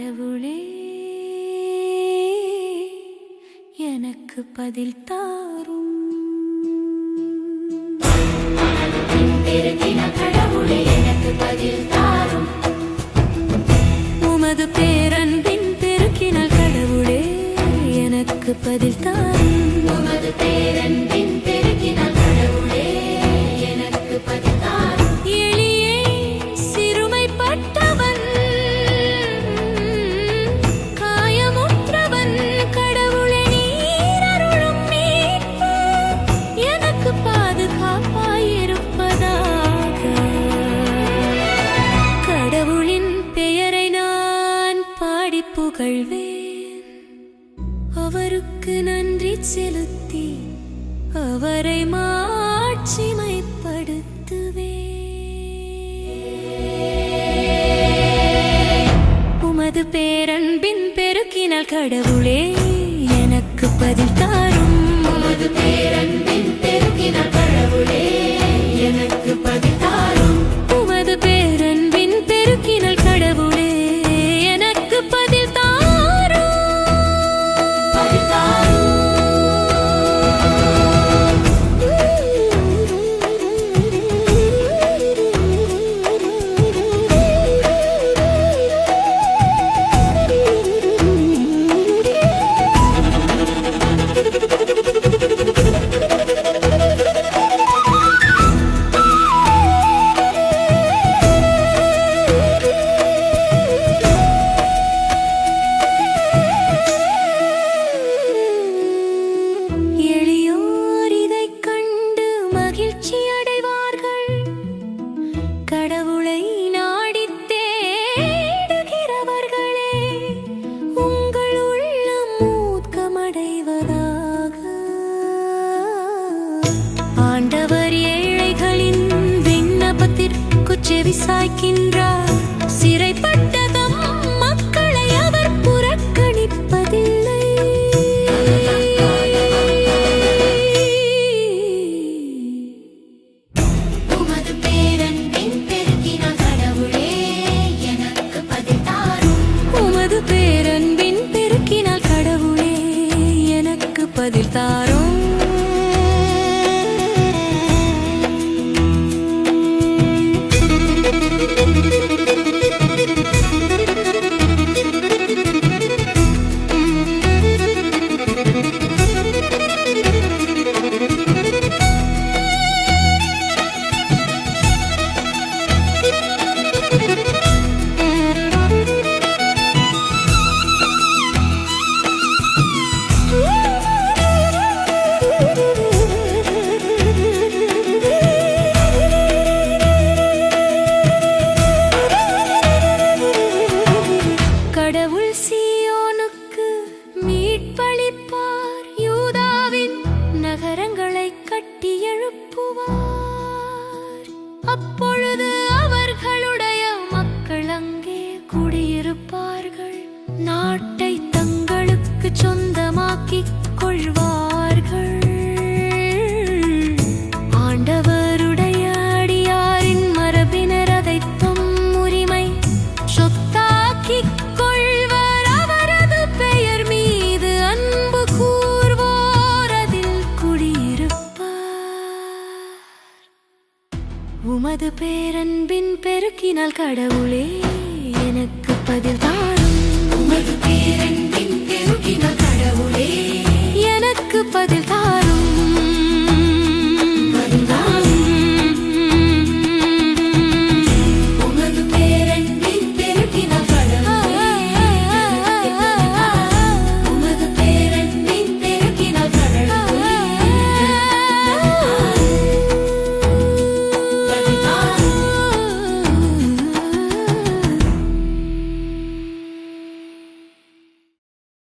கடவுளே எனக்கு பதில் தாரும். அவரை மாட்சிமைப்படுத்துவே. உமது பேரன்பின் பெருக்கினால் கடவுளே எனக்கு பதில் தாரும். உமது பேரன்பின் செவி சாய்க்கின்றார் சிறைப்பட்ட は。உமது பேரன்பின் பெருக்கினால் கடவுளே எனக்கு பதில் தாரும். உமது பேரன்பின்